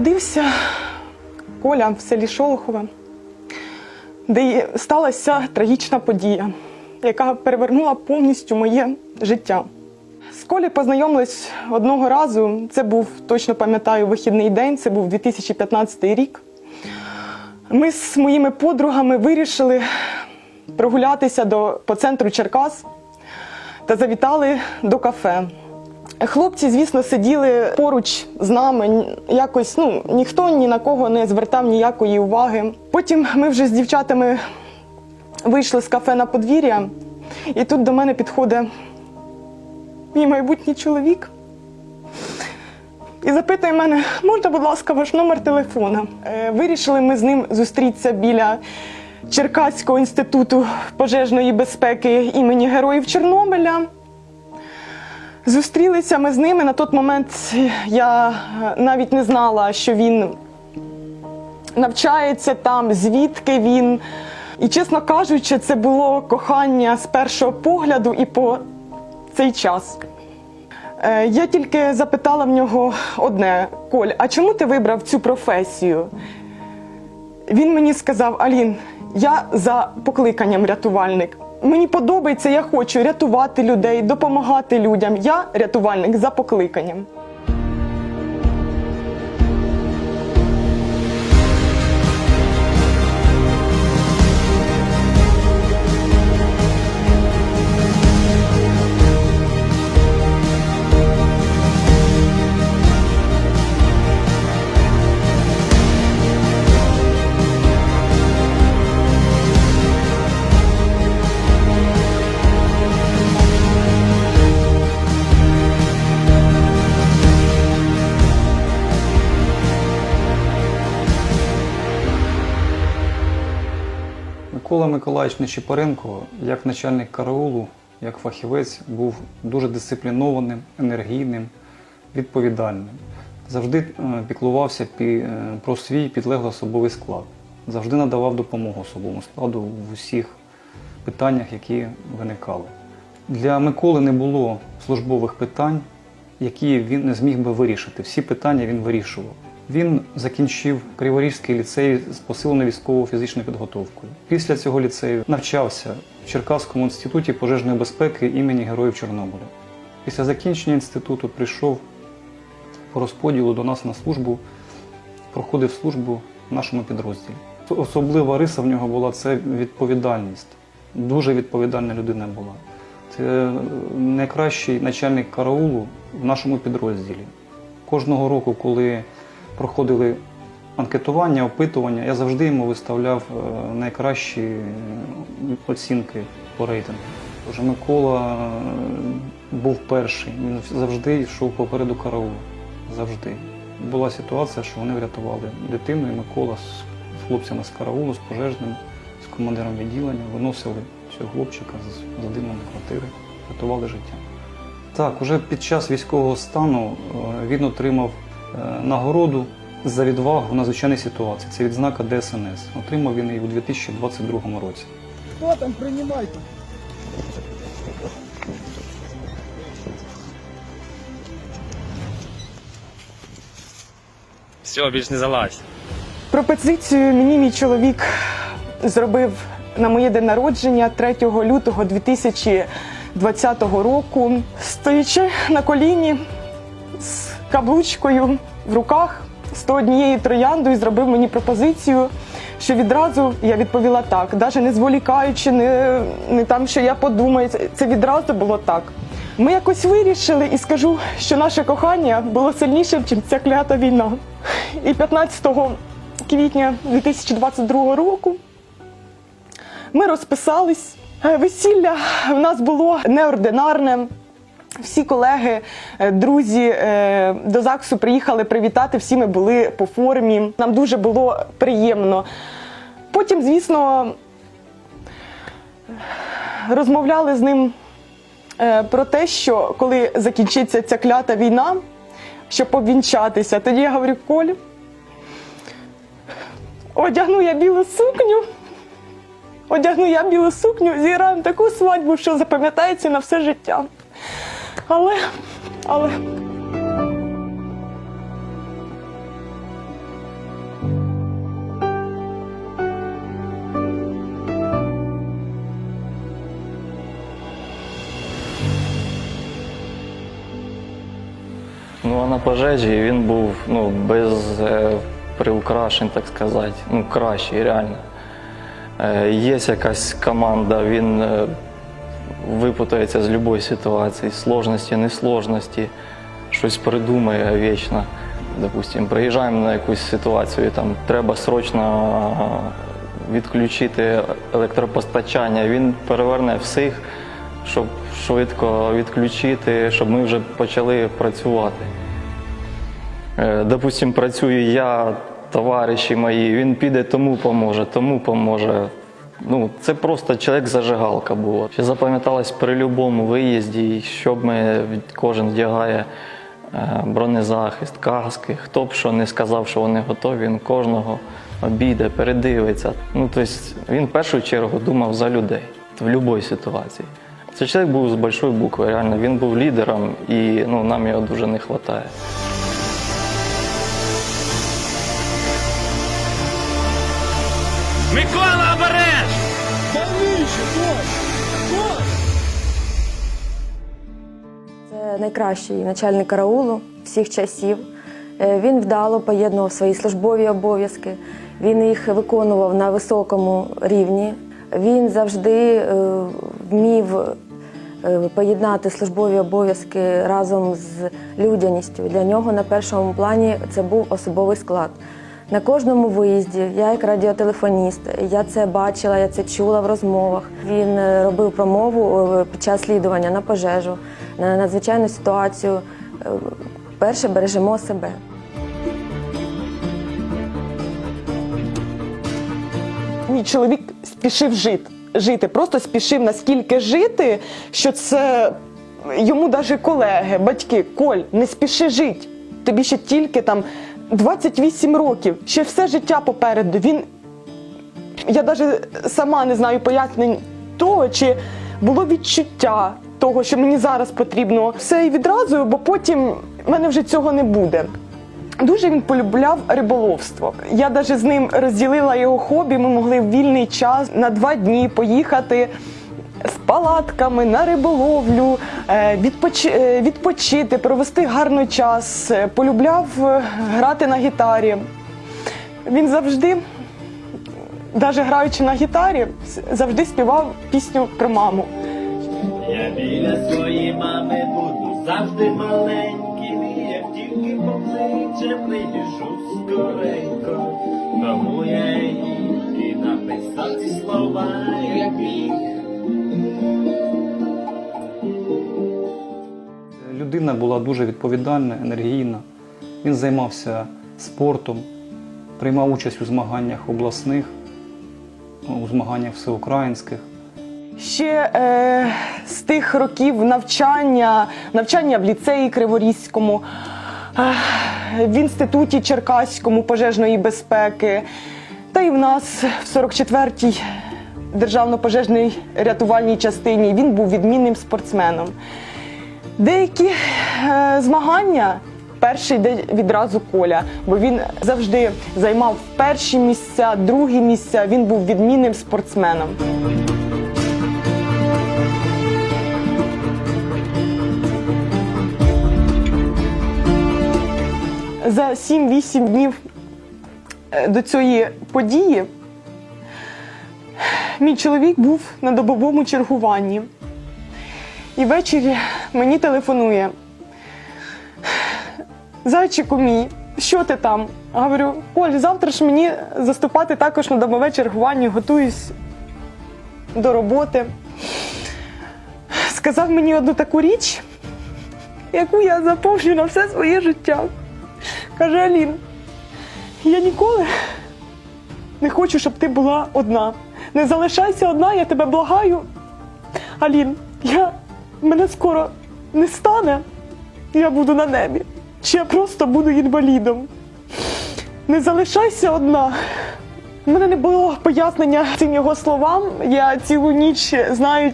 Народився Коля в селі Шолохове, де сталася трагічна подія, яка перевернула повністю моє життя. З Колі познайомились одного разу. Це був точно пам'ятаю вихідний день, це був 2015 рік. Ми з моїми подругами вирішили прогулятися до, по центру Черкас та завітали до кафе. Хлопці, звісно, сиділи поруч з нами. Якось ну ніхто ні на кого не звертав ніякої уваги. Потім ми вже з дівчатами вийшли з кафе на подвір'я, і тут до мене підходить мій майбутній чоловік і запитує мене, можна, будь ласка, ваш номер телефона. Е, Вирішили ми з ним зустрітися біля Черкаського інституту пожежної безпеки імені Героїв Чорнобиля. Зустрілися ми з ними. На той момент я е, навіть не знала, що він навчається там, звідки він. І, чесно кажучи, це було кохання з першого погляду і по цей час. Е, Я тільки запитала в нього одне: Коль, а чому ти вибрав цю професію? Він мені сказав: Алін, я за покликанням рятувальник. Мені подобається, я хочу рятувати людей, допомагати людям. Я рятувальник за покликанням. Микола Миколаївич Нечипаренко, як начальник караулу, як фахівець, був дуже дисциплінованим, енергійним, відповідальним. Завжди е, піклувався е, про свій підлеглий особовий склад, завжди надавав допомогу особовому складу в усіх питаннях, які виникали. Для Миколи не було службових питань, які він не зміг би вирішити. Всі питання він вирішував. Він закінчив Криворізький ліцей з посиленою військово-фізичною підготовкою. Після цього ліцею навчався в Черкаському інституті пожежної безпеки імені Героїв Чорнобиля. Після закінчення інституту прийшов по розподілу до нас на службу, проходив службу в нашому підрозділі. Особлива риса в нього була це відповідальність. Дуже відповідальна людина була. Це найкращий начальник караулу в нашому підрозділі. Кожного року, коли проходили анкетування, опитування, я завжди йому виставляв е, найкращі е, оцінки по рейтингу. Тож Микола е, був перший, він завжди йшов попереду караулу. Завжди. Була ситуація, що вони врятували дитину, і Микола з хлопцями з караулу, з пожежним, з командиром відділення виносили цього хлопчика з задимленої квартири, рятували життя. Так, уже під час військового стану він отримав нагороду за відвагу в надзвичайній ситуації. Це відзнака ДСНС. Отримав він її у 2022 році. Хто там приймайте? Все, більш не залазь. Пропозицію мені мій чоловік зробив на моє день народження 3 лютого 2020 року, стоячи на коліні з каблучкою в руках, з то однією трояндою, зробив мені пропозицію, що відразу я відповіла так, навіть не зволікаючи, не, не там, що я подумаю. Це- відразу було так. Ми якось вирішили і скажу, що наше кохання було сильнішим, ніж ця клята війна. І 15 квітня 2022 року ми розписались. Весілля в нас було неординарне. Всі колеги, е, друзі е, до ЗАГСу приїхали привітати. Всі ми були по формі. Нам дуже було приємно. Потім, звісно, розмовляли з ним е, про те, що коли закінчиться ця клята війна, щоб обвінчатися, тоді я говорю, Коль, одягну я білу сукню, одягну я білу сукню, зіграємо таку свадьбу, що запам'ятається на все життя. Але, але. Ну, а на пожежі він був ну, без е, приукрашень, так сказати. Ну, кращий, реально. Е, Є якась команда, він. е, випутається з будь-якої ситуації, сложності, несложності, щось придумає вічно. Допустим, приїжджаємо на якусь ситуацію, там треба срочно відключити електропостачання. Він переверне всіх, щоб швидко відключити, щоб ми вже почали працювати. Е, Допустим, працюю я, товариші мої, він піде, тому поможе, тому поможе. Ну, це просто чоловік-зажигалка була. Ще запам'яталось при будь-якому виїзді, що б ми кожен вдягає е, бронезахист, каски. Хто б що не сказав, що вони готові, він кожного обійде, передивиться. Ну, тобто він в першу чергу думав за людей в будь-якій ситуації. Цей чоловік був з большої букви, реально. Він був лідером і ну, нам його дуже не вистачає. Микола Це найкращий начальник караулу всіх часів. Е, Він вдало поєднував свої службові обов'язки. Він їх виконував на високому рівні. Він завжди е, вмів е, поєднати службові обов'язки разом з людяністю. Для нього на першому плані це був особовий склад. На кожному виїзді, я як радіотелефоніст, я це бачила, я це чула в розмовах. Він е, робив промову е, під час слідування на пожежу, на надзвичайну ситуацію. Е, Перше бережемо себе. Мій чоловік спішив жити. Жити, просто спішив наскільки жити, що це йому навіть колеги, батьки, Коль, не спіши жити. Тобі ще тільки там 28 років, ще все життя попереду. Він я навіть сама не знаю пояснень того, чи було відчуття того, що мені зараз потрібно все і відразу, бо потім в мене вже цього не буде. Дуже він полюбляв риболовство. Я навіть з ним розділила його хобі. Ми могли в вільний час на два дні поїхати з палатками на риболовлю, е, е, відпочити, провести гарний час. Е, Полюбляв грати на гітарі. Він завжди, навіть граючи на гітарі, завжди співав пісню про маму. Я біля своєї мами буду завжди маленьким, і як тільки покличе, прибіжу скоренько. Тому я і написав ці слова, як міг. Людина була дуже відповідальна, енергійна. Він займався спортом, приймав участь у змаганнях обласних, у змаганнях всеукраїнських. Ще е, з тих років навчання, навчання в ліцеї Криворізькому, е, в інституті Черкаському пожежної безпеки, та й в нас в 44-й державно-пожежній рятувальній частині він був відмінним спортсменом. Деякі е, змагання перший йде відразу Коля, бо він завжди займав перші місця, другі місця. Він був відмінним спортсменом. За 7-8 днів е, до цієї події мій чоловік був на добовому чергуванні. І ввечері мені телефонує. Зайчику мій, що ти там? Говорю, Оль, завтра ж мені заступати також на добове чергування, готуюсь до роботи. Сказав мені одну таку річ, яку я запомню на все своє життя. Каже Алін, я ніколи не хочу, щоб ти була одна. Не залишайся одна, я тебе благаю. Алін, я мене скоро не стане, я буду на небі. Чи я просто буду інвалідом. Не залишайся одна. У мене не було пояснення цим його словам. Я цілу ніч знаю,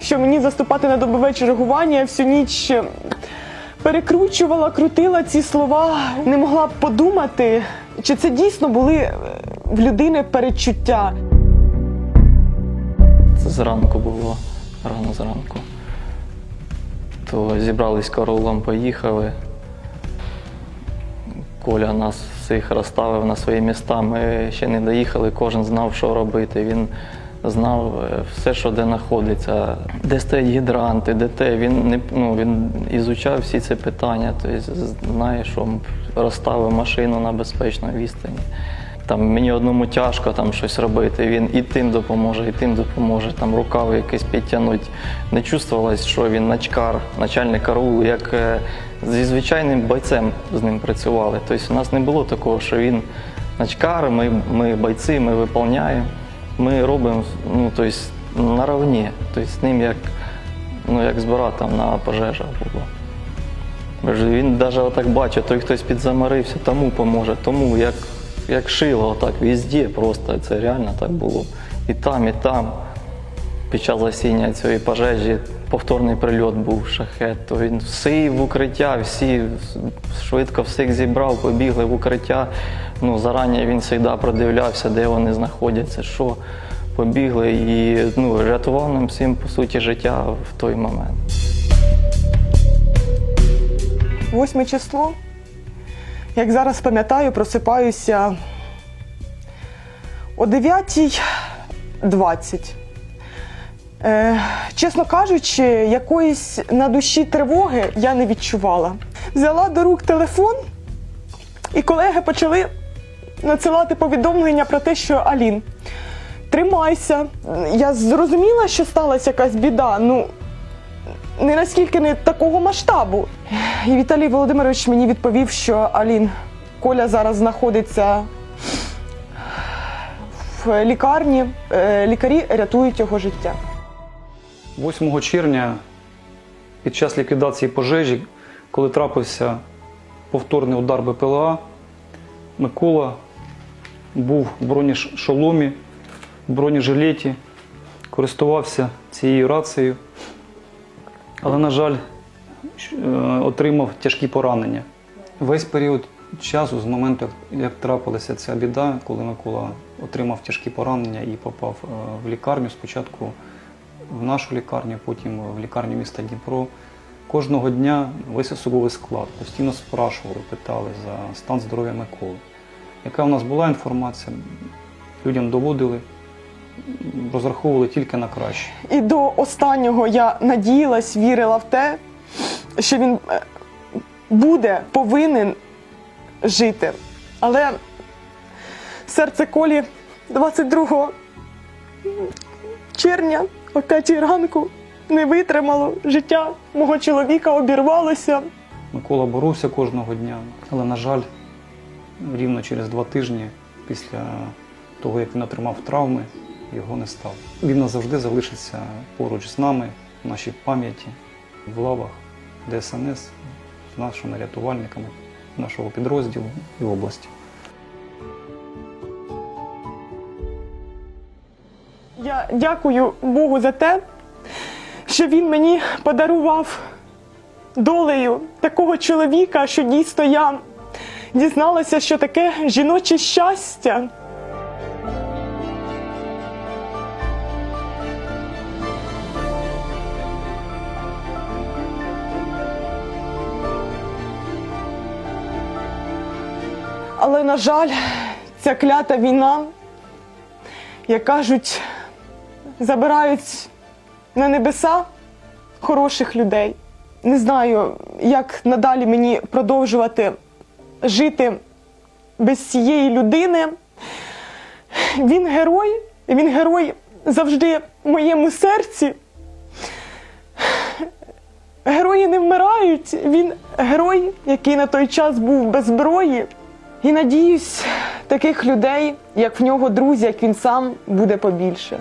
що мені заступати на добове чергування. Я всю ніч перекручувала, крутила ці слова. Не могла б подумати, чи це дійсно були е, в людини передчуття. Це зранку було, рано зранку. То зібрались караулом, поїхали. Коля нас всіх розставив на свої міста. Ми ще не доїхали, кожен знав, що робити. Він знав е, все, що де знаходиться, де стоять гідранти, де те. Він не ну, він ізучав всі ці питання, тобто знає, що розставив машину на безпечній відстані. Там мені одному тяжко там щось робити. Він і тим допоможе, і тим допоможе. Там рукави якось підтягнути. Не чувствувалось, що він начкар, начальник караулу, як е, зі звичайним бойцем з ним працювали. Тобто у нас не було такого, що він начкар, ми, ми бойці, ми виконуємо. Ми робимо ну, тобто, наравні. Тобто з ним як, ну, як з братом на пожежах було. Він навіть отак бачить, той хтось підзамарився, тому поможе, тому як, як шило, отак везде просто це реально так було. І там, і там. Під час гасіння цієї пожежі повторний прильот був шахет, то він всі в укриття, всі швидко всіх зібрав, побігли в укриття. Ну, зарані він завжди продивлявся, де вони знаходяться, що побігли і ну, рятував нам всім, по суті, життя в той момент. 8 число. Як зараз пам'ятаю, просипаюся о 9.20. Е, чесно кажучи, якоїсь на душі тривоги я не відчувала. Взяла до рук телефон, і колеги почали надсилати повідомлення про те, що Алін, тримайся. Я зрозуміла, що сталася якась біда. Ну, не наскільки не такого масштабу. І Віталій Володимирович мені відповів, що Алін Коля зараз знаходиться в лікарні. Е, Лікарі рятують його життя. 8 червня під час ліквідації пожежі, коли трапився повторний удар БПЛА, Микола був в бронешоломі, в бронежилеті, користувався цією рацією, але, на жаль, е, отримав тяжкі поранення. Весь період часу, з моменту, як- трапилася ця біда, коли Микола отримав тяжкі поранення і попав е, в лікарню, спочатку в нашу лікарню, потім в лікарню міста Дніпро. Кожного дня весь особовий склад постійно спрашували, питали за стан здоров'я Миколи. Яка в нас була інформація, людям доводили, розраховували тільки на краще. І до останнього я надіялась, вірила в те, що він е, буде повинен жити. Але серце Колі 22 червня о 5 ранку не витримало. Життя мого чоловіка обірвалося. Микола боровся кожного дня, але, на жаль, рівно через два тижні після того, як він отримав травми, його не стало. Він назавжди залишиться поруч з нами, в нашій пам'яті, в лавах ДСНС, з нашими рятувальниками нашого підрозділу і області. Я дякую Богу за те, що він мені подарував долею такого чоловіка, що дійсно я дізналася, що таке жіноче щастя. Але, на жаль, ця клята війна, як кажуть, забирають на небеса хороших людей. Не знаю, як надалі мені продовжувати жити без цієї людини. Він герой, він герой завжди в моєму серці. Герої не вмирають. Він герой, який на той час був без зброї. І надіюсь, таких людей, як в нього друзі, як він сам, буде побільше.